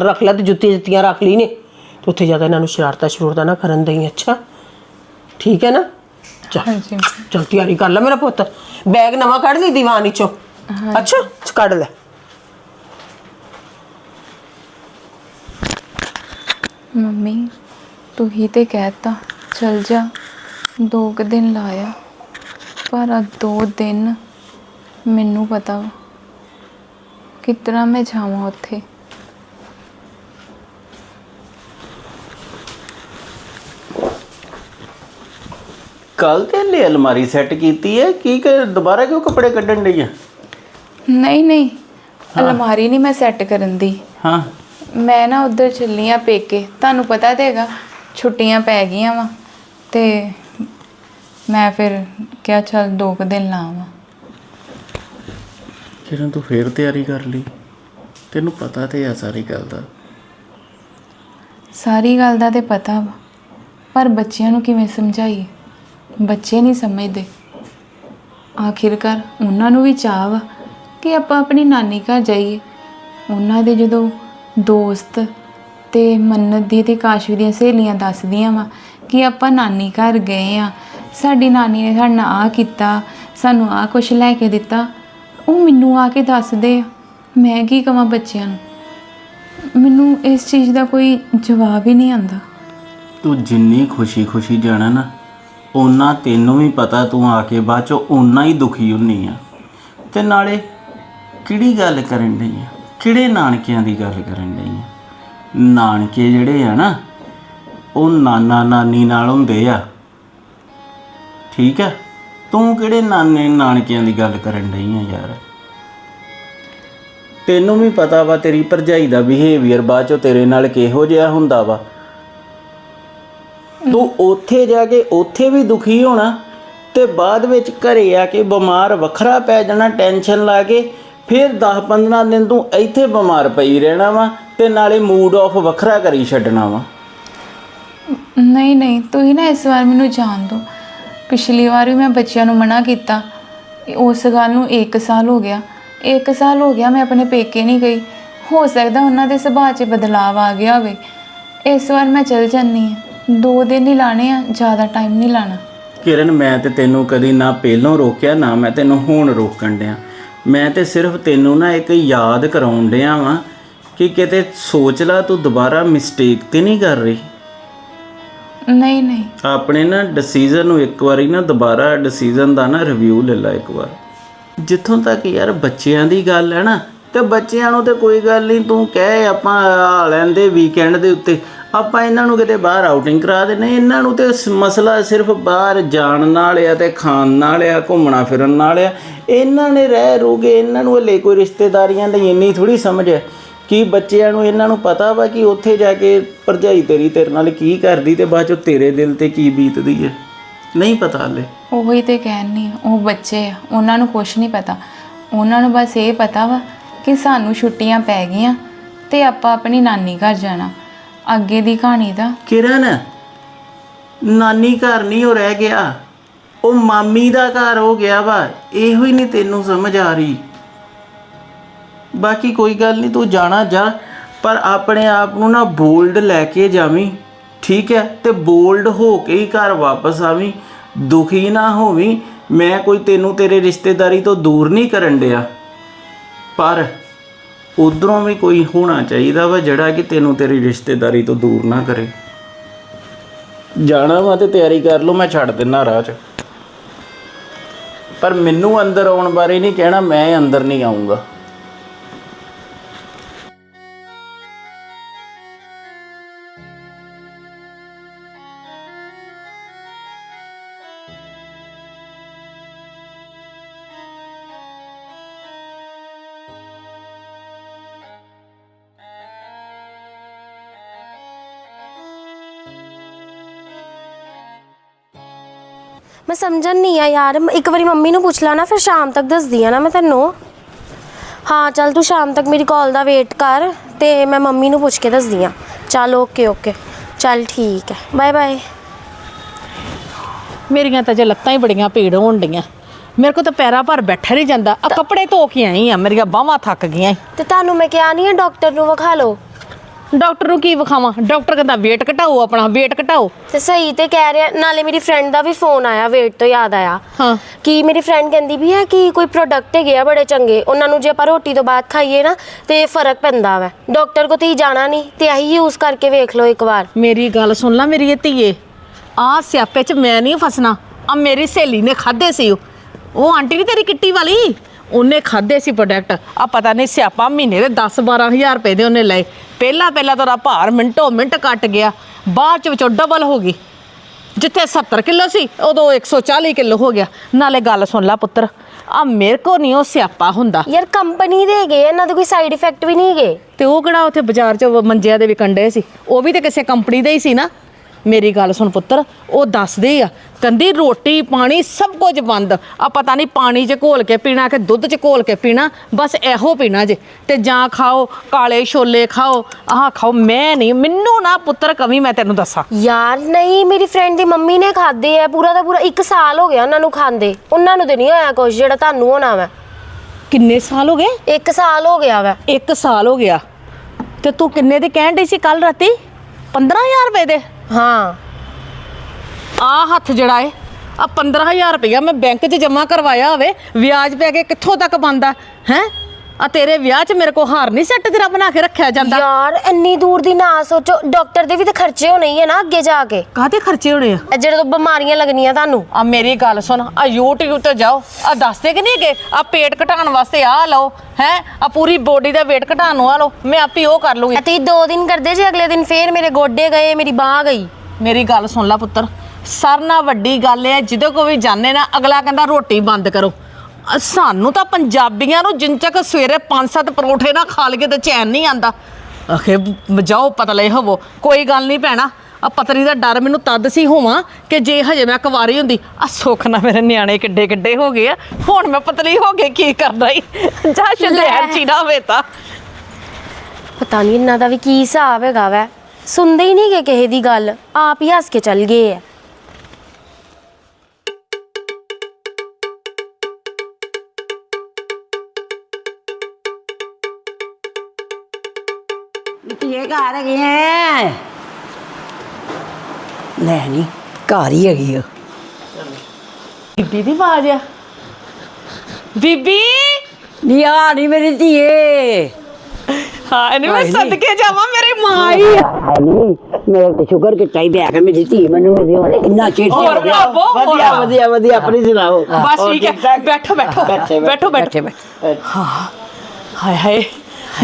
ਰੱਖ ਲੈ ਤੇ ਜੁੱਤੀ ਜੁੱਤੀਆਂ ਰੱਖ ਲਈ ਨੇ। ਤੇ ਉੱਥੇ ਜਾ ਕੇ ਇਹਨਾਂ ਨੂੰ ਸ਼ਰਾਰਤਾਂ ਸ਼ਰੂਰਤਾਂ ਨਾ ਕਰਨ ਦੇਈ ਅੱਛਾ? ਠੀਕ ਹੈ ਨਾ? ਚੱਲ ਹਾਂਜੀ। ਚਲ ਤਿਆਰੀ ਕਰ ਲੈ ਮੇਰਾ ਪੁੱਤ। ਬੈਗ ਨਵਾਂ ਕੱਢ ਲਈ ਦੀਵਾਨ ਵਿੱਚੋਂ? ਅੱਛਾ ਕੱਢ ਲੈ। ਮੰਮੀ ਤੂੰ ਹੀ ਤੇ ਕਹਿਤਾ ਚਲ ਜਾ। ਦੋ ਕੁ ਦਿਨ ਲਾਇਆ ਪਰ ਆ ਦੋ ਦਿਨ ਮੈਨੂੰ ਪਤਾ ਵਾ। ਕਿਤਨਾ ਮੈਂ ਜਾਵਾਂ ਉੱਥੇ? ਕੱਲ ਤੇ ਲੈ ਅਲਮਾਰੀ ਸੈੱਟ ਕੀਤੀ ਹੈ ਕੀ ਕਿ ਦੁਬਾਰਾ ਕਿਉਂ ਕੱਪੜੇ ਕੱਢਣ ਡਈ ਆ? ਨਹੀਂ ਨਹੀਂ ਅਲਮਾਰੀ ਨਹੀਂ ਮੈਂ ਸੈੱਟ ਕਰਨ ਦੀ। ਹਾਂ। ਮੈਂ ਨਾ ਉਧਰ ਚੱਲੀ ਆ ਪੇਕੇ ਤੁਹਾਨੂੰ ਪਤਾ ਤੇ ਹੈਗਾ ਛੁੱਟੀਆਂ ਪੈ ਗਈਆਂ ਵਾ ਤੇ ਮੈਂ ਫਿਰ ਕਿਹਾ ਚੱਲ ਦੋ ਕੁ ਦਿਨ ਲਾਵਾਂ ਕਿਰਨ ਤੂੰ ਫੇਰ ਤਿਆਰੀ ਕਰ ਲਈ। ਤੈਨੂੰ ਪਤਾ ਤੇ ਆ ਸਾਰੀ ਗੱਲ ਦਾ। ਸਾਰੀ ਗੱਲ ਦਾ ਤੇ ਪਤਾ ਵਾ ਪਰ ਬੱਚਿਆਂ ਨੂੰ ਕਿਵੇਂ ਸਮਝਾਈਏ? ਬੱਚੇ ਨਹੀਂ ਸਮਝਦੇ। ਆਖਿਰਕਾਰ ਉਹਨਾਂ ਨੂੰ ਵੀ ਚਾਹ ਵਾ ਕਿ ਆਪਾਂ ਆਪਣੀ ਨਾਨੀ ਘਰ ਜਾਈਏ। ਉਹਨਾਂ ਦੇ ਜਦੋਂ ਦੋਸਤ ਤੇ ਮੰਨਤ ਦੀ ਤੇ ਕਾਸ਼ਵੀ ਦੀਆਂ ਸਹੇਲੀਆਂ ਦੱਸਦੀਆਂ ਵਾ ਕਿ ਆਪਾਂ ਨਾਨੀ ਘਰ ਗਏ ਆ, ਸਾਡੀ ਨਾਨੀ ਨੇ ਸਾਡੇ ਨਾਲ ਆ ਕੀਤਾ, ਸਾਨੂੰ ਆ ਕੁਛ ਲੈ ਕੇ ਦਿੱਤਾ, ਉਹ ਮੈਨੂੰ ਆ ਕੇ ਦੱਸਦੇ ਆ। ਮੈਂ ਕੀ ਕਵਾਂ ਬੱਚਿਆਂ ਨੂੰ? ਮੈਨੂੰ ਇਸ ਚੀਜ਼ ਦਾ ਕੋਈ ਜਵਾਬ ਹੀ ਨਹੀਂ ਆਉਂਦਾ। ਤੂੰ ਜਿੰਨੀ ਖੁਸ਼ੀ-ਖੁਸ਼ੀ ਜਾਣਾ ਨਾ ਓਨਾ ਤੈਨੂੰ ਵੀ ਪਤਾ ਤੂੰ ਆ ਕੇ ਬਾਅਦ ਚੋਂ ਓਨਾ ਹੀ ਦੁਖੀ ਹੁੰਨੀ ਆ। ਤੇ ਨਾਲੇ ਕਿਹੜੀ ਗੱਲ ਕਰਨ ਡਈ ਆ? ਕਿਹੜੇ ਨਾਨਕਿਆਂ ਦੀ ਗੱਲ ਕਰਨ ਡਈ ਆ? ਨਾਨਕੇ ਜਿਹੜੇ ਆ ਨਾ, ਉਹ ਨਾਨਾ ਨਾਨੀ ਨਾਲ ਹੁੰਦੇ ਆ। ਠੀਕ ਆ? ਤੂੰ ਕਿਹੜੇ ਨਾਨੇ ਨਾਨਕਿਆਂ ਦੀ ਗੱਲ ਕਰਨ ਡਈ ਆ ਯਾਰ? ਤੈਨੂੰ ਵੀ ਪਤਾ ਵਾ ਤੇਰੀ ਭਰਜਾਈ ਦਾ ਬਿਹੇਵੀਅਰ ਬਾਅਦ ਚੋਂ ਤੇਰੇ ਨਾਲ ਕਿਹੋ ਜਿਹਾ ਹੁੰਦਾ ਵਾ। ਤੂੰ ਉੱਥੇ ਜਾ ਕੇ ਉੱਥੇ ਵੀ ਦੁਖੀ ਹੋਣਾ ਤੇ ਬਾਅਦ ਵਿੱਚ ਘਰੇ ਆ ਕੇ ਬਿਮਾਰ ਵੱਖਰਾ ਪੈ ਜਾਣਾ, ਟੈਨਸ਼ਨ ਲਾ ਕੇ, ਫਿਰ 10-15 ਦਿਨ ਤੂੰ ਇੱਥੇ ਬਿਮਾਰ ਪਈ ਰਹਿਣਾ ਵਾ ਤੇ ਨਾਲੇ ਮੂਡ ਆਫ ਵੱਖਰਾ ਕਰੀ ਛੱਡਣਾ ਵਾ। ਨਹੀਂ ਨਹੀਂ, ਤੁਸੀਂ ਨਾ ਇਸ ਵਾਰ ਮੈਨੂੰ ਜਾਣ ਦਿਓ। ਪਿਛਲੀ ਵਾਰ ਵੀ ਮੈਂ ਬੱਚਿਆਂ ਨੂੰ ਮਨਾ ਕੀਤਾ। ਉਸ ਗੱਲ ਨੂੰ 1 ਸਾਲ ਹੋ ਗਿਆ। 1 ਸਾਲ ਹੋ ਗਿਆ ਮੈਂ ਆਪਣੇ ਪੇਕੇ ਨਹੀਂ ਗਈ। ਹੋ ਸਕਦਾ ਉਹਨਾਂ ਦੇ ਸੁਭਾਅ 'ਚ ਬਦਲਾਅ ਆ ਗਿਆ ਹੋਵੇ। ਇਸ ਵਾਰ ਮੈਂ ਚਲ ਜਾਨੀ ਹਾਂ। ਦੋ ਦਿਨ ਹੀ ਲਾਣੇ ਆ ਜ਼ਿਆਦਾ ਟਾਈਮ ਨਹੀਂ ਲਾਣਾ। ਕਿਰਨ ਮੈਂ ਤੇ ਤੈਨੂੰ ਕਦੀ ਨਾ ਪਹਿਲੋਂ ਰੋਕਿਆ ਨਾ ਮੈਂ ਤੈਨੂੰ ਹੁਣ ਰੋਕਣ ਡਿਆ। ਮੈਂ ਤੇ ਸਿਰਫ ਤੈਨੂੰ ਨਾ ਇੱਕ ਯਾਦ ਕਰਾਉਣ ਡਿਆ ਵਾਂ ਕਿ ਕਿਤੇ ਸੋਚ ਲੈ ਤੂੰ ਦੁਬਾਰਾ ਮਿਸਟੇਕ ਤੇ ਨਹੀਂ ਕਰ ਰਹੀ। ਨਹੀਂ ਨਹੀਂ। ਆਪਣੇ ਨਾ ਡਿਸੀਜਨ ਨੂੰ ਇੱਕ ਵਾਰੀ ਨਾ ਦੁਬਾਰਾ ਡਿਸੀਜਨ ਦਾ ਨਾ ਰਿਵਿਊ ਲੈ ਲੈ ਇੱਕ ਵਾਰ। ਜਿੱਥੋਂ ਤੱਕ ਯਾਰ ਬੱਚਿਆਂ ਦੀ ਗੱਲ ਹੈ ਨਾ ਤੇ ਬੱਚਿਆਂ ਨੂੰ ਤੇ ਕੋਈ ਗੱਲ ਨਹੀਂ ਤੂੰ ਕਹਿ ਆਪਾਂ ਆ ਲੈਂਦੇ ਵੀਕਐਂਡ ਦੇ ਉੱਤੇ। ਆਪਾਂ ਇਹਨਾਂ ਨੂੰ ਕਿਤੇ ਬਾਹਰ ਆਊਟਿੰਗ ਕਰਾ ਦੇਣੇ ਇਹਨਾਂ ਨੂੰ ਤੇ ਮਸਲਾ ਸਿਰਫ ਬਾਹਰ ਜਾਣ ਨਾਲ ਆ ਤੇ ਖਾਣ ਨਾਲ ਆ, ਘੁੰਮਣਾ ਫਿਰਨ ਨਾਲ ਆ। ਇਹਨਾਂ ਨੇ ਰਹਿ ਰੂਗੇ ਇਹਨਾਂ ਨੂੰ ਹਲੇ ਕੋਈ ਰਿਸ਼ਤੇਦਾਰੀਆਂ ਦੀ ਇੰਨੀ ਥੋੜੀ ਸਮਝ ਹੈ ਕਿ ਬੱਚਿਆਂ ਨੂੰ ਇਹਨਾਂ ਨੂੰ ਪਤਾ ਵਾ ਕਿ ਉੱਥੇ ਜਾ ਕੇ ਭਰਜਾਈ ਤੇਰੀ ਤੇਰੇ ਨਾਲ ਕੀ ਕਰਦੀ ਤੇ ਬਾਅਦ ਚੋਂ ਤੇਰੇ ਦਿਲ ਤੇ ਕੀ ਬੀਤਦੀ ਹੈ। ਨਹੀਂ ਪਤਾ ਹਲੇ। ਉਹੀ ਤੇ ਕਹਿਣੀ ਆ ਉਹ ਬੱਚੇ ਆ, ਉਹਨਾਂ ਨੂੰ ਕੁਝ ਨਹੀਂ ਪਤਾ। ਉਹਨਾਂ ਨੂੰ ਬਸ ਇਹ ਪਤਾ ਵਾ ਕਿ ਸਾਨੂੰ ਛੁੱਟੀਆਂ ਪੈ ਗਈਆਂ ਤੇ ਆਪਾਂ ਆਪਣੀ ਨਾਨੀ ਘਰ ਜਾਣਾ। ਅੱਗੇ ਦੀ ਕਹਾਣੀ ਦਾ। ਕਿਰਨ, ਨਾਨੀ ਘਰ ਨਹੀਂ ਉਹ ਰਹਿ ਗਿਆ। ਉਹ ਮਾਮੀ ਦਾ ਘਰ ਹੋ ਗਿਆ ਵਾ, ਇਹੋ ਹੀ ਨਹੀਂ ਤੈਨੂੰ ਸਮਝ ਆ ਰਹੀ। ਬਾਕੀ ਕੋਈ ਗੱਲ ਨਹੀਂ, ਤੂੰ ਜਾਣਾ ਜਾ, ਪਰ ਆਪਣੇ ਆਪ ਨੂੰ ਨਾ ਬੋਲਡ ਲੈ ਕੇ ਜਾਵੀਂ, ਠੀਕ ਹੈ? ਤੇ ਬੋਲਡ ਹੋ ਕੇ ਹੀ ਘਰ ਵਾਪਸ ਆਵੀਂ, ਦੁਖੀ ਨਾ ਹੋਵੀਂ। ਮੈਂ ਕੋਈ ਤੈਨੂੰ ਤੇਰੇ ਰਿਸ਼ਤੇਦਾਰੀ ਤੋਂ ਦੂਰ ਨਹੀਂ ਕਰਨ ਡਿਆ। ਪਰ ਉਧਰੋਂ ਵੀ ਕੋਈ ਹੋਣਾ ਚਾਹੀਦਾ ਵਾ ਜਿਹੜਾ ਕਿ ਤੈਨੂੰ ਤੇਰੀ ਰਿਸ਼ਤੇਦਾਰੀ ਤੋਂ ਦੂਰ ਨਾ ਕਰੇ। ਜਾਣਾ ਵਾ ਤੇ ਤਿਆਰੀ ਕਰ ਲਓ, ਮੈਂ ਛੱਡ ਦਿੰਨਾ ਰਾਹ 'ਚ। ਪਰ ਮੈਨੂੰ ਅੰਦਰ ਆਉਣ ਬਾਰੇ ਨਹੀਂ ਕਹਿਣਾ, ਮੈਂ ਅੰਦਰ ਨਹੀਂ ਆਉਂਗਾ ਮੈਂ ਸਮਝਣ ਨਹੀਂ ਆ ਯਾਰ। ਇੱਕ ਵਾਰੀ ਮੰਮੀ ਨੂੰ ਪੁੱਛ ਲਾ ਨਾ ਫਿਰ ਸ਼ਾਮ ਤੱਕ ਦੱਸਦੀ ਆ ਨਾ ਮੈਂ ਤੈਨੂੰ। ਹਾਂ ਚੱਲ ਤੂੰ ਸ਼ਾਮ ਤੱਕ ਮੇਰੀ ਕਾਲ ਦਾ ਵੇਟ ਕਰ ਤੇ ਮੈਂ ਮੰਮੀ ਨੂੰ ਪੁੱਛ ਕੇ ਦੱਸਦੀ ਆ। ਚੱਲ ਓਕੇ ਓਕੇ ਚੱਲ ਠੀਕ ਹੈ। ਬਾਏ ਬਾਏ ਮੇਰੀਆਂ ਤਾਂ ਜੇ ਲੱਤਾਂ ਹੀ ਬੜੀਆਂ ਪੀੜ ਹੋਣ ਡੀਆਂ ਮੇਰੇ ਕੋ ਤਾਂ ਪੈਰਾਂ ਭਰ ਬੈਠਾ ਨਹੀਂ ਜਾਂਦਾ। ਆ ਕੱਪੜੇ ਧੋ ਕੇ ਆਈ ਆ ਮੇਰੀਆਂ ਬਾਹਾਂ ਥੱਕ ਗਈਆਂ। ਤੇ ਤੁਹਾਨੂੰ ਮੈਂ ਕਿਹਾ ਨਹੀਂ ਹੈ ਡਾਕਟਰ ਨੂੰ ਵਿਖਾ ਲਓ। ਡਾਕਟਰ ਨੂੰ ਕੀ ਵਿਖਾਵਾਂ? ਡਾਕਟਰ ਕਹਿੰਦਾ weight ਘਟਾਓ ਆਪਣਾ weight ਘਟਾਓ। ਤੇ ਸਹੀ ਤੇ ਕਹਿ ਰਿਹਾ ਨਾਲੇ ਮੇਰੀ ਫਰੈਂਡ ਦਾ ਵੀ ਫੋਨ ਆਇਆ ਵੇਟ ਤੋਂ ਯਾਦ ਆਇਆ। ਹਾਂ। ਕਿ ਮੇਰੀ ਫਰੈਂਡ ਕਹਿੰਦੀ ਵੀ ਹੈ ਕਿ ਕੋਈ ਪ੍ਰੋਡਕਟ ਹੈਗੇ ਆ ਬੜੇ ਚੰਗੇ ਉਹਨਾਂ ਨੂੰ ਜੇ ਆਪਾਂ ਰੋਟੀ ਤੋਂ ਬਾਅਦ ਖਾਈਏ ਨਾ ਤੇ ਫ਼ਰਕ ਪੈਂਦਾ ਵਾ। ਡਾਕਟਰ ਕੋ ਤੇ ਜਾਣਾ ਨਹੀਂ ਤੇ ਆਹੀ ਯੂਜ਼ ਕਰਕੇ ਵੇਖ ਲਓ ਇੱਕ ਵਾਰ। ਮੇਰੀ ਗੱਲ ਸੁਣ ਲੈ ਮੇਰੀ ਇਹ ਧੀਏ। ਆ ਸਿਆਪੇ 'ਚ ਮੈਂ ਨਹੀਂ ਫਸਣਾ। ਆ ਮੇਰੀ ਸਹੇਲੀ ਨੇ ਖਾਦੇ ਸੀ ਉਹ। ਉਹ ਆਂਟੀ ਨਹੀਂ ਤੇਰੀ ਕਿੱਟੀ ਵਾਲੀ? ਉਹਨੇ ਖਾਦੇ ਸੀ ਪ੍ਰੋਡਕਟ ਆ ਪਤਾ ਨਹੀਂ ਸਿਆਪਾ ਮਹੀਨੇ ਦੇ 10 12000 ਰੁਪਏ ਦੇ ਉਹਨੇ ਲਏ। ਪਹਿਲਾਂ ਪਹਿਲਾਂ ਤਾਂ ਉਹਦਾ ਭਾਰ ਮਿੰਟੋ ਮਿੰਟ ਕੱਟ ਗਿਆ ਬਾਅਦ ਚ ਵਿੱਚੋਂ ਡਬਲ ਹੋ ਗਈ। ਜਿੱਥੇ 70 ਕਿਲੋ ਸੀ ਉਦੋਂ 140 ਕਿਲੋ ਹੋ ਗਿਆ। ਨਾਲੇ ਗੱਲ ਸੁਣ ਲੈ ਪੁੱਤਰ ਆ ਮੇਰੇ ਕੋ ਨਹੀਂ ਉਹ ਸਿਆਪਾ ਹੁੰਦਾ। ਯਾਰ ਕੰਪਨੀ ਦੇ ਆ, ਇਹਨਾਂ ਦੇ ਕੋਈ ਸਾਈਡ ਇਫੈਕਟ ਵੀ ਨਹੀਂ ਹੈਗੇ। ਤੇ ਉਹ ਕਿਹੜਾ ਉੱਥੇ ਬਾਜ਼ਾਰ 'ਚ ਮੰਜਿਆਂ ਦੇ ਵਿਕਣ ਡਏ ਸੀ ਉਹ ਵੀ ਤੇ ਕਿਸੇ ਕੰਪਨੀ ਦਾ ਹੀ ਸੀ ਨਾ। ਮੇਰੀ ਗੱਲ ਸੁਣ ਪੁੱਤਰ ਉਹ ਦੱਸਦੇ ਆ ਕਹਿੰਦੀ ਰੋਟੀ ਪਾਣੀ ਸਭ ਕੁਝ ਬੰਦ ਆ ਪਤਾ ਨਹੀਂ ਪਾਣੀ 'ਚ ਘੋਲ ਕੇ ਪੀਣਾ ਕਿ ਦੁੱਧ 'ਚ ਘੋਲ ਕੇ ਪੀਣਾ ਬਸ ਇਹੋ ਪੀਣਾ ਜੇ ਤੇ ਜਾਂ ਖਾਓ ਕਾਲੇ ਛੋਲੇ ਖਾਓ ਆਹ ਖਾਓ ਮੈਂ ਨਹੀਂ ਮੈਨੂੰ ਨਾ ਪੁੱਤਰ ਕਵੀ ਮੈਂ ਤੈਨੂੰ ਦੱਸਾਂ। ਯਾਰ ਨਹੀਂ ਮੇਰੀ ਫਰੈਂਡ ਦੀ ਮੰਮੀ ਨੇ ਖਾਦੇ ਆ ਪੂਰਾ ਦਾ ਪੂਰਾ 1 ਸਾਲ ਹੋ ਗਿਆ ਉਹਨਾਂ ਨੂੰ ਖਾਂਦੇ ਉਹਨਾਂ ਨੂੰ ਤੇ ਨਹੀਂ ਹੋਇਆ ਕੁਝ ਜਿਹੜਾ ਤੁਹਾਨੂੰ ਹੋਣਾ ਵਾ। ਕਿੰਨੇ ਸਾਲ ਹੋ ਗਏ? 1 ਸਾਲ ਹੋ ਗਿਆ ਵਾ। ਇੱਕ ਸਾਲ ਹੋ ਗਿਆ। ਤੇ ਤੂੰ ਕਿੰਨੇ ਦੇ ਕਹਿਣ ਡਈ ਸੀ ਕੱਲ ਰਾਤੀ? 15000 ਰੁਪਏ ਦੇ। ਹਾਂ। ਆ ਹੱਥ ਜਿਹੜਾ ਏ, ਆ 15000 ਰੁਪਇਆ ਮੈਂ ਬੈਂਕ 'ਚ ਜਮ੍ਹਾਂ ਕਰਵਾਇਆ ਹੋਵੇ, ਵਿਆਜ ਪੈ ਕੇ ਕਿੱਥੋਂ ਤੱਕ ਬੰਦਾ ਹੈ? ਆ ਤੇਰੇ ਵਿਆਹ 'ਚ ਮੇਰੇ ਕੋ ਹਾਰ ਨਹੀਂ ਸੈੱਟ ਤੇਰਾ ਬਣਾ ਕੇ ਰੱਖਿਆ ਜਾਂਦਾ। ਯਾਰ ਇੰਨੀ ਦੂਰ ਦੀ ਨਾ ਸੋਚੋ ਡਾਕਟਰ ਦੇ ਵੀ ਤਾਂ ਖਰਚੇ ਹੋਣੇ ਹੀ ਆ ਨਾ ਅੱਗੇ ਜਾ ਕੇ। ਕਾਹਦੇ ਖਰਚੇ ਹੋਣੇ ਆ? ਇਹ ਜਿਹੜੇ ਤੋਂ ਬਿਮਾਰੀਆਂ ਲੱਗਣੀਆਂ ਤੁਹਾਨੂੰ। ਆ ਮੇਰੀ ਗੱਲ ਸੁਣ ਆ YouTube ਤੇ ਜਾਓ। ਆ ਦੱਸਦੇ ਕਿ ਨਹੀਂ ਹੈਗੇ? ਆ ਪੇਟ ਘਟਾਉਣ ਵਾਸਤੇ ਆ ਲਓ ਹੈ? ਆ ਪੂਰੀ ਬੋਡੀ ਦਾ weight ਘਟਾਉਣ ਨੂੰ ਆ ਲਓ। ਮੈਂ ਆਪੇ ਉਹ ਕਰ ਲੂੰਗੀ ਅਤੇ ਦੋ ਦਿਨ ਕਰਦੇ ਜੇ ਅਗਲੇ ਦਿਨ ਫੇਰ ਮੇਰੇ ਗੋਡੇ ਗਏ ਮੇਰੀ ਬਾਹ ਗਈ। ਮੇਰੀ ਗੱਲ ਸੁਣ ਲੈ ਪੁੱਤਰ ਸਰ ਨਾਲ ਵੱਡੀ ਗੱਲ ਹੈ ਜਿਹਦੇ ਕੋ ਵੀ ਜਾਣੇ ਨਾ ਅਗਲਾ ਕਹਿੰਦਾ ਰੋਟੀ ਬੰਦ ਕਰੋ। ਅ, ਸਾਨੂੰ ਤਾਂ ਪੰਜਾਬੀਆਂ ਨੂੰ ਜਿੰਨ ਤੱਕ ਸਵੇਰੇ ਪੰਜ ਸੱਤ ਪਰੌਠੇ ਨਾ ਖਾ ਲਈਏ ਤੇ ਚੈਨ ਨਹੀਂ ਆਂਦਾ। ਅਖੇ ਜਾਓ ਪਤਲੇ ਹੋਵੋ। ਕੋਈ ਗੱਲ ਨਹੀਂ ਭੈਣਾ ਆ ਪਤਰੀ ਦਾ ਡਰ ਮੈਨੂੰ ਤਦ ਸੀ ਹੋਵਾਂ ਕਿ ਜੇ ਹਜੇ ਮੈਂ ਕੁਵਾਰੀ ਹੁੰਦੀ ਆ ਸੁੱਖ ਨਾ ਮੇਰੇ ਨਿਆਣੇ ਕਿੱਡੇ ਕਿੱਡੇ ਹੋ ਗਏ ਆ ਹੁਣ ਮੈਂ ਪਤਲੀ ਹੋ ਕੇ ਕੀ ਕਰਨਾ ਈ? ਜਾ ਸ਼ਲੈਰ ਚੀਨਾ ਹੋਵੇ ਤਾਂ। ਪਤਾ ਨਹੀਂ ਇਹਨਾਂ ਦਾ ਵੀ ਕੀ ਹਿਸਾਬ ਹੈਗਾ ਵੈ। ਸੁਣਦੇ ਹੀ ਨਹੀਂ ਗੇ ਕਿਸੇ ਦੀ ਗੱਲ ਆਪ ਹੀ ਹੱਸ ਕੇ ਚੱਲ ਗਏ ਆ। ਧੀਏ ਘਰ ਹੈਗੇ ਐ ਲੈ ਨਹੀਂ ਘਰ ਹੀ ਹੈਗੀ ਆ। ਬੀਬੀ ਦੀ ਆਵਾਜ਼ ਆ। ਬੀਬੀ! ਨੀ ਆ ਨਹੀਂ ਮੇਰੀ ਧੀਏ। ਹਾਂ ਇਹਨੇ ਮੈਂ ਸਦਕੇ ਜਾਵਾਂ ਮੇਰੀ ਮਾਂ ਆਈ ਆ। ਨਹੀਂ ਮੇਰੇ ਤੇ ਸ਼ੁਕਰ ਕੀਤਾ ਹੀ ਪਿਆ ਕਿ ਮੇਰੀ ਧੀ ਮੈਨੂੰ ਮਿਲੀ ਉਹਨੇ ਕਿੰਨਾ ਹੋ ਹੋਰ ਹੋਰ ਵਧੀਆ ਵਧੀਆ ਵਧੀਆ ਆਪਣੀ ਸੁਣਾਓ। ਬਸ ਠੀਕ ਹੈ ਠਾਕ? ਬੈਠੋ। ਬੈਠੋ ਬੈਠੇ, ਬੈਠੋ ਬੈਠੇ। ਬੈਠੋ। ਹਾਂ। ਹਾਏ ਹਾਏ।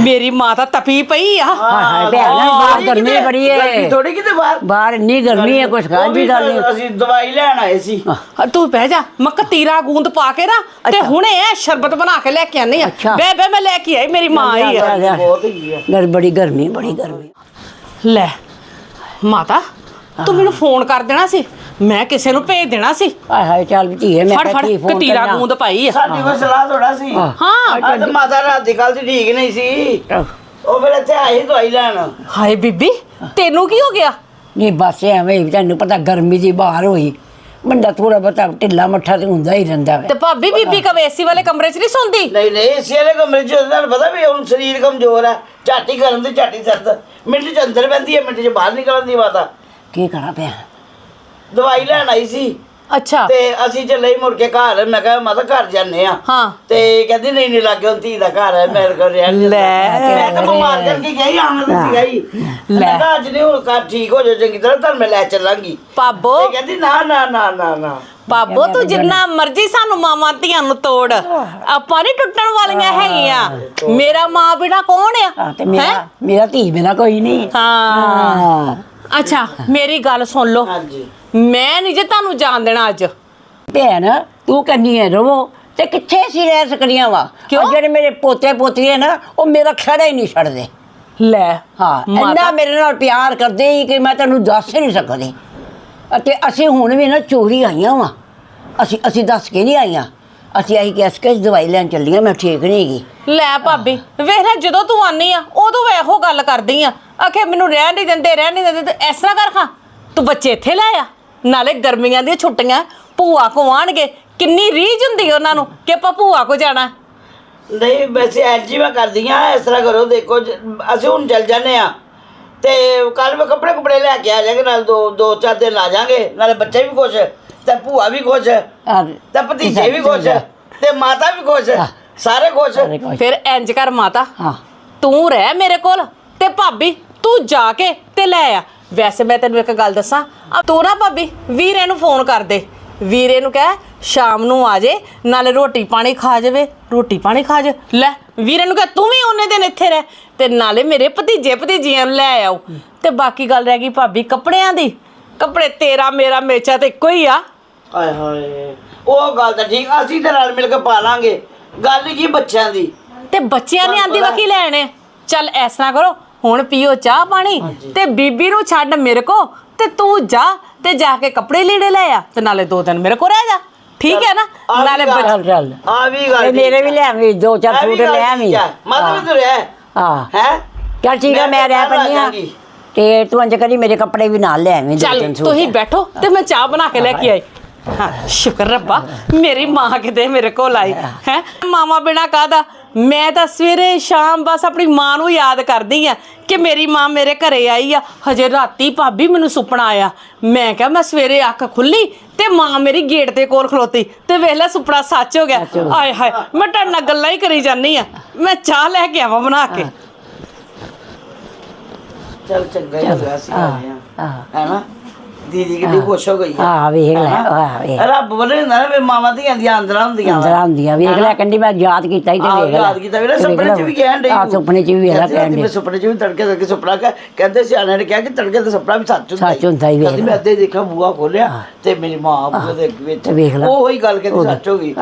ਮੇਰੀ ਮਾਂ ਤਾਂ ਤਪੀ ਪਈ ਆ। ਹਾਏ ਹਾਏ ਭੈਣ ਬਾਹਰ ਗਰਮੀ ਬੜੀ ਏ। ਥੋੜੀ ਕਿਤੇ ਬਾਹਰ? ਬਾਹਰ ਇੰਨੀ ਗਰਮੀ ਹੈ ਕੁਛ ਖਾਣ ਦੀ ਗੱਲ ਨਹੀਂ ਅਸੀਂ ਦਵਾਈ ਲੈਣ ਆਏ ਸੀ। ਹਾਂ, ਤੂੰ ਬਹਿ ਜਾ ਮੈਂ ਕਤੀਰਾ ਗੂੰਦ ਪਾ ਕੇ ਨਾ ਤੇ ਹੁਣੇ ਇਹ ਸ਼ਰਬਤ ਬਣਾ ਕੇ ਲੈ ਕੇ ਆਨੀ ਆ। ਬੇ ਬੇ ਮੈਂ ਲੈ ਕੇ ਆਈ ਮੇਰੀ ਮਾਂ ਆਈ ਆ। ਬਹੁਤ ਹੀ ਆ। ਗਰ ਬੜੀ ਗਰਮੀ ਬੜੀ ਗਰਮੀ। ਲੈ ਮਾਤਾ ਤੂੰ ਮੈਨੂੰ ਫੋਨ ਕਰ ਦੇਣਾ ਸੀ। ਮੈਂ ਕਿਸੇ ਨੂੰ ਭੇਜ ਦੇਣਾ ਸੀ। ਹਾਏ ਹਾਏ ਚੱਲ ਧੀਏ ਮੈਂ ਫੜ ਫੜ ਕੀ ਫੋਨ ਕਤੀਰਾ ਕਰਨਾ। ਗੂੰਦ ਪਾਈ ਆ। ਸਾਡੀ ਕੋਈ ਸਲਾਹ ਥੋੜਾ ਸੀ। ਹਾਂ। ਅੱਜ ਮਾਤਾ ਰਾਤ ਦੀ ਕੱਲ ਦੀ ਠੀਕ ਨਹੀਂ ਸੀ। ਉਹ ਫਿਰ ਇੱਥੇ ਆਈ ਦਵਾਈ ਲੈਣ। ਹਾਏ ਬੀਬੀ ਤੈਨੂੰ ਕੀ ਹੋ ਗਿਆ? ਨਹੀਂ ਬਸ ਐਵੇਂ ਹੀ ਤੈਨੂੰ ਪਤਾ ਗਰਮੀ ਦੀ ਬਾਹਰ ਹੋਈ। ਬੰਦਾ ਥੋੜਾ ਬਹੁਤਾ ਢਿੱਲਾ ਮੱਠਾ ਤੇ ਹੁੰਦਾ ਹੀ ਰਹਿੰਦਾ ਵੇ। ਤੇ ਭਾਬੀ ਬੀਬੀ ਕਵੇ ਏਸੀ ਵਾਲੇ ਕਮਰੇ 'ਚ ਨਹੀਂ ਸੌਂਦੀ? ਨਹੀਂ ਨਹੀਂ ਇਸੇ ਵਾਲੇ ਕਮਰੇ ਚ ਤੁਹਾਨੂੰ ਪਤਾ ਵੀ ਹੁਣ ਸਰੀਰ ਕਮਜ਼ੋਰ ਹੈ ਝਾਟੀ ਗਰਮ ਤੇ ਝਾਟੀ ਸਰਦ ਮਿੰਟ ਚ ਅੰਦਰ ਪੈਂਦੀ ਹੈ ਮਿੰਟ ਚ ਬਾਹਰ ਨਿਕਲਣ ਦੀ ਮਾਤਾ। ਕੀ ਕਰਾਂ ਪਿਆ ਦਵਾਈ ਲੈਣ ਆਈ ਸੀ। ਅੱਛਾ। ਤੇ ਅਸੀਂ ਚੱਲੇ ਹੀ ਮੁੜ ਕੇ ਘਰ। ਮੈਂ ਕਿਹਾ ਮਾਤਾ ਘਰ ਜਾਂਦੇ ਆ। ਹਾਂ। ਤੇ ਕਹਿੰਦੀ ਨਹੀਂ ਨਹੀਂ ਲੱਗੇ ਹੁਣ ਧੀ ਦਾ ਘਰ ਹੈ ਮੇਰੇ ਕੋਲ ਰਹਿਣ ਲੈ। ਮੈਂ ਤਾਂ ਬਿਮਾਰ ਕਰਕੇ ਗਈ ਆਉਣਾ ਤਾਂ ਸੀਗਾ ਹੀ ਲੈ। ਅੱਜ ਨਹੀਂ ਹੁਣ ਘਰ ਠੀਕ ਹੋ ਜਾ ਚੰਗੀ ਤਰ੍ਹਾਂ ਤਾਂ ਮੈਂ ਲੈ ਚੱਲਾਂਗੀ। ਪਾਬੋ। ਤੇ ਕਹਿੰਦੀ ਨਾ ਨਾ ਨਾ ਨਾ ਨਾ। ਬਾਬੋ ਤੂੰ ਜਿੰਨਾ ਮਰਜ਼ੀ ਸਾਨੂੰ ਮਾਵਾਂ ਧੀਆਂ ਨੂੰ ਤੋੜ। ਆਪਾਂ ਨਹੀਂ ਟੁੱਟਣ ਵਾਲੀਆਂ ਹੈਗੀਆਂ। ਮੇਰਾ ਮਾਂ ਬਿਨਾ ਕੌਣ ਆ? ਤੇ ਮੇਰਾ ਮੇਰਾ ਧੀ ਬਿਨਾ ਕੋਈ ਨਹੀਂ। ਹਾਂ। ਹਾਂ। ਅੱਛਾ ਮੇਰੀ ਗੱਲ ਸੁਣ ਲਓ। ਹਾਂਜੀ। ਮੈਂ ਨਹੀਂ ਜੇ ਤੁਹਾਨੂੰ ਜਾਣ ਦੇਣਾ ਅੱਜ। ਭੈਣ ਤੂੰ ਕੰਨੀ ਹੈ ਰਵੋ ਤੇ ਕਿੱਥੇ ਸੀ ਰਹਿ ਸਕਦੀਆਂ ਵਾ? ਕਿਉਂ? ਜਿਹੜੇ ਮੇਰੇ ਪੋਤੇ ਪੋਤੀਆਂ ਨਾ ਉਹ ਮੇਰਾ ਖੜਾ ਹੀ ਨਹੀਂ ਛੱਡਦੇ। ਲੈ ਹਾਂ ਇੰਨਾ ਮੇਰੇ ਨਾਲ ਪਿਆਰ ਕਰਦੇ ਹੀ ਕਿ ਮੈਂ ਤੈਨੂੰ ਦੱਸ ਹੀ ਨਹੀਂ ਸਕਦੀ। ਅਤੇ ਅਸੀਂ ਹੁਣ ਵੀ ਨਾ ਚੋਰੀ ਆਈਆਂ ਵਾ। ਅਸੀਂ ਅਸੀਂ ਦੱਸ ਕੇ ਨਹੀਂ ਆਈਆਂ। ਅਸੀਂ ਆਈ ਕਿ ਅਸਕਸ ਦਵਾਈ ਲੈਣ ਚੱਲੀਆਂ ਮੈਂ ਠੀਕ ਨਹੀਂ ਹੈਗੀ। ਲੈ ਭਾਬੀ ਵੇਖ ਲੈ ਜਦੋਂ ਤੂੰ ਆਨੀ ਆ ਉਦੋਂ ਮੈਂ ਇਹੋ ਗੱਲ ਕਰਦੀ ਆ। ਆਖੇ ਮੈਨੂੰ ਰਹਿਣ ਨਹੀਂ ਦਿੰਦੇ ਰਹਿਣ ਨਹੀਂ ਦਿੰਦੇ ਤੇ ਇਸ ਤਰ੍ਹਾਂ ਕਰ ਖਾਂ। ਤੂੰ ਬੱਚੇ ਇੱਥੇ ਲੈ ਆ। ਨਾਲੇ ਗਰਮੀਆਂ ਦੀਆਂ ਛੁੱਟੀਆਂ ਭੂਆ ਕੋ ਆਣਗੇ ਕਿੰਨੀ ਰੀਝ ਹੁੰਦੀ ਉਹਨਾਂ ਨੂੰ ਕਿ ਆਪਾਂ ਭੂਆ ਕੋ ਜਾਣਾ। ਨਹੀਂ ਵੈਸੇ ਐਲਜੀ ਮੈਂ ਕਰਦੀ ਆ ਇਸ ਤਰ੍ਹਾਂ ਕਰੋ ਦੇਖੋ ਜ- ਅਸੀਂ ਹੁਣ ਚੱਲ ਜਾਂਦੇ ਆ। ਤੇ ਕੱਲ ਮੈਂ ਕੱਪੜੇ ਕੁਪੜੇ ਲੈ ਕੇ ਆ ਜਾਗੇ ਨਾਲ ਦੋ ਦੋ ਚਾਰ ਦਿਨ ਆ ਜਾਾਂਗੇ ਨਾਲੇ ਬੱਚੇ ਵੀ ਖੁਸ਼ ਤੇ ਭੂਆ ਵੀ ਖੁਸ਼ ਤੇ ਭਤੀਜੇ ਵੀ ਖੁਸ਼ ਤੇ ਮਾਤਾ ਵੀ ਖੁਸ਼ ਸਾਰੇ ਖੁਸ਼। ਸਾਰੇ ਖੁਸ਼। ਫਿਰ ਇੰਜ ਕਰ ਮਾਤਾ ਹਾਂ। ਤੂੰ ਰਹਿ ਮੇਰੇ ਕੋਲ ਤੇ ਭਾਬੀ ਤੂੰ ਜਾ ਕੇ ਤੇ ਲੈ ਆ। ਵੈਸੇ ਮੈਂ ਤੈਨੂੰ ਇੱਕ ਗੱਲ ਦੱਸਾਂ ਆ ਤੂੰ ਨਾ ਭਾਬੀ ਵੀਰੇ ਨੂੰ ਫੋਨ ਕਰ ਦੇ। ਵੀਰੇ ਨੂੰ ਕਹਿ ਸ਼ਾਮ ਨੂੰ ਆ ਜੇ ਨਾਲੇ ਰੋਟੀ ਪਾਣੀ ਖਾ ਜਾਵੇ ਰੋਟੀ ਪਾਣੀ ਖਾ ਜਾ। ਲੈ ਵੀਰੇ ਨੂੰ ਕਹਿ ਤੂੰ ਵੀ ਉਹਨੇ ਦਿਨ ਇੱਥੇ ਰਹਿ ਤੇ ਨਾਲੇ ਮੇਰੇ ਭਤੀਜੇ ਭਤੀਜੀਆਂ ਨੂੰ ਲੈ ਆਓ। ਤੇ ਬਾਕੀ ਗੱਲ ਰਹਿ ਗਈ ਭਾਬੀ ਕੱਪੜਿਆਂ ਦੀ। ਕੱਪੜੇ ਤੇਰਾ ਮੇਰਾ ਮੇਚਾ ਤੇ ਇੱਕੋ ਹੀ ਆ। ਹਾਏ ਹਾਏ ਉਹ ਗੱਲ ਤਾਂ ਠੀਕ ਅਸੀਂ ਤੇ ਨਾਲ ਮਿਲ ਕੇ ਪਾ ਲਾਂਗੇ। ਗੱਲ ਕੀ ਬੱਚਿਆਂ ਦੀ? ਤੇ ਬੱਚਿਆਂ ਨੇ ਆਂਦੀ ਵਕੀ ਲੈਣੇ? ਚੱਲ ਐਸ ਕਰੋ ਹੁਣ ਪੀਓ ਚਾਹ ਪਾਣੀ ਤੇ ਬੀਬੀ ਨੂੰ ਛੱਡ ਮੇਰੇ ਕੋ ਤੇ ਤੂੰ ਜਾ ਤੇ ਜਾ ਕੇ ਕੱਪੜੇ ਲੀੜੇ ਲੈ ਆ ਤੇ ਨਾਲੇ ਦੋ ਦਿਨ ਮੇਰੇ ਕੋ ਰਹਿ ਜਾ। ਠੀਕ ਹੈ ਨਾ? ਨਾਲੇ ਬੱਚ- ਚੱਲ। ਚੱਲ ਆ ਵੀ ਗੱਲ ਤੇ ਮੇਰੇ ਠੀਕ ਵੀ ਆ। ਲੈ ਆਵੀਂ ਦੋ ਚਾਰ ਸੂਟ ਲੈ ਆਵੀਂ। ਆ। ਮਾਤਾ ਵੀ ਤੂੰ ਰਹਿ ਹਾਂ। ਹੈ। ਚੱਲ ਠੀਕ ਆ ਮੈਂ ਰਹਿ ਪੈਂਦੀ ਜਾਵਾਂਗੀ। ਤੇ ਤੂੰ ਅੰਜ ਕਰੀ ਮੇਰੇ ਕੱਪੜੇ ਵੀ ਨਾਲ ਲੈ ਆਵੀਂ ਦੋ ਚੱਲ ਤਿੰਨ ਸੂਟ। ਤੁਸੀਂ ਬੈਠੋ ਤੇ ਮੈਂ ਚਾਹ ਬਣਾ ਕੇ ਲੈ ਕੇ ਆਈ। ਹਾਂ ਸ਼ੁਕਰ ਰੱਬਾ ਮੇਰੀ ਮਾਂ ਕਿਤੇ ਮੇਰੇ ਕੋਲ ਆਈ। ਹੈ। ਮਾਮਾ ਬਿਨਾ ਕਾਦਾ ਮੈਂ ਤਾਂ ਸਵੇਰੇ ਸ਼ਾਮ ਬਸ ਆਪਣੀ ਮਾਂ ਨੂੰ ਯਾਦ ਕਰਦੀ ਆ ਕਿ ਮੇਰੀ ਮਾਂ ਮੇਰੇ ਘਰੇ ਆਈ ਆ। ਹਜੇ ਰਾਤੀ ਭਾਬੀ ਮੈਨੂੰ ਸੁਪਨਾ ਆਇਆ। ਮੈਂ ਕਿਹਾ ਮੈਂ ਸਵੇਰੇ ਅੱਖ ਖੁੱਲੀ ਤੇ ਮਾਂ ਮੇਰੀ ਗੇਟ ਦੇ ਕੋਲ ਖਲੋਤੀ ਤੇ ਵੇਖ ਲੈ ਸੁਪਨਾ ਸੱਚ ਹੋ ਗਿਆ। ਆਏ ਹਾਏ ਮੈਂ ਤੁਹਾਡੇ ਨਾਲ ਗੱਲਾਂ ਹੀ ਕਰੀ ਜਾਂਦੀ ਆ। ਮੈਂ ਚਾਹ ਲੈ ਕੇ ਆਵਾਂ ਬਣਾ ਕੇ। ਚੱਲ ਚੰਗਾ ਹੀ ਹੋਇਆ ਸੀ ਆਏ ਆ ਆਹ ਹੈਨਾ? ਦੀਦੀ ਕਿੰਨੀ ਖੁਸ਼ ਹੋ ਗਈ ਆ। ਵੇਖ ਲੈ ਆਹ ਵੇਖ। ਰੱਬ ਹੁੰਦਾ ਨਾ ਵੀ ਮਾਵਾਂ ਦੀਆਂ ਦੀਆਂ ਅੰਦਰਾਂ ਹੁੰਦੀਆਂ ਅੰਦਰ ਆਉਂਦੀਆਂ ਵੇਖ ਲੈ ਕਹਿੰਦੀ ਮੈਂ ਯਾਦ ਕੀਤਾ ਹੀ ਤੇ ਵੇਖ ਲੈ। ਯਾਦ ਕੀਤਾ ਵੀਰੇ ਸੁਪਨੇ ਚ ਵੀ ਕਹਿਣ ਡਈ ਆ ਸੁਪਨੇ ਚ ਵੀ ਵੇਖ ਲੈ ਕਹਿੰਦੀ ਕਹਿਣ ਡਈ। ਮੈਂ ਸੁਪਨੇ ਚ ਵੀ ਤੜਕੇ ਤੜਕੇ ਸੁਪਨਾ ਕਹਿ ਕਹਿੰਦੇ ਸਿਆਣੇ ਨੇ ਕਿਹਾ ਕਿ ਤੜਕੇ ਦਾ ਸੁਪਨਾ ਵੀ ਸੱਚ ਹੁੰਦਾ ਸੱਚ ਹੁੰਦਾ ਹੀ, ਵੇਖ। ਮੈਂ ਅੱਧੇ ਦੇਖਿਆ ਬੂਆ ਖੋਲਿਆ ਤੇ ਮੇਰੀ ਮਾਂ ਬੂਆ ਦੇ ਵਿੱਚ ਵੇਖ ਲੈ। ਉਹ ਹੀ ਗੱਲ ਕਹਿੰਦੀ ਸੱਚ ਹੋ ਗਈ।